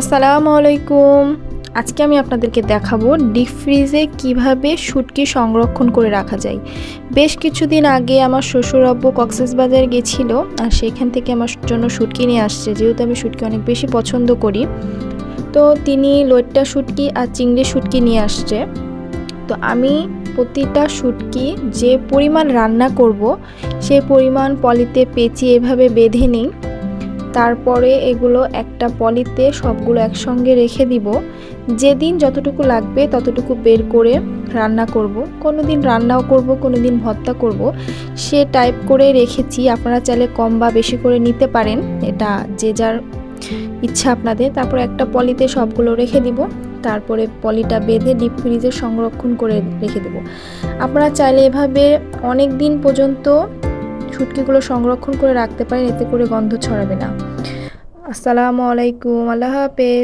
আসসালামু আলাইকুম। আজকে আমি আপনাদেরকে দেখাবো ডিপ ফ্রিজে কীভাবে শুটকি সংরক্ষণ করে রাখা যায়। বেশ কিছুদিন আগে আমার শ্বশুর আব্বু কক্সেস বাজার গেছিল, আর সেখান থেকে আমার জন্য শুটকি নিয়ে আসছে। যেহেতু আমি শুটকি অনেক বেশি পছন্দ করি, তো তিনি লইট্টা শুটকি আর চিংড়ি শুটকি নিয়ে আসছে। তো আমি প্রতিটা শুটকি যে পরিমাণ রান্না করব সেই পরিমাণ পলিতে পেঁচিয়ে এভাবে বেঁধে নিই। তারপরে এগুলো একটা পলিতে সবগুলো একসঙ্গে রেখে দিব। যেদিন যতটুকু লাগবে ততটুকু বের করে রান্না করব। কোনো দিন রান্নাও করব কোনো দিন ভর্তা করব। সে টাইপ করে রেখেছি। আপনারা চাইলে কম বা বেশি করে নিতে পারেন। এটা যে যার ইচ্ছা আপনাদের। তারপর একটা পলিতে সবগুলো রেখে দিব। তারপরে পলিটা বেঁধে ডিপ ফ্রিজে সংরক্ষণ করে রেখে দেব। আপনারা চাইলে এভাবে অনেক দিন পর্যন্ত ছুটকিগুলো সংরক্ষণ করে রাখতে পারেন এতে করে গন্ধ ছড়াবে না। আসসালামু আলাইকুম আল্লাহ হাফেজ।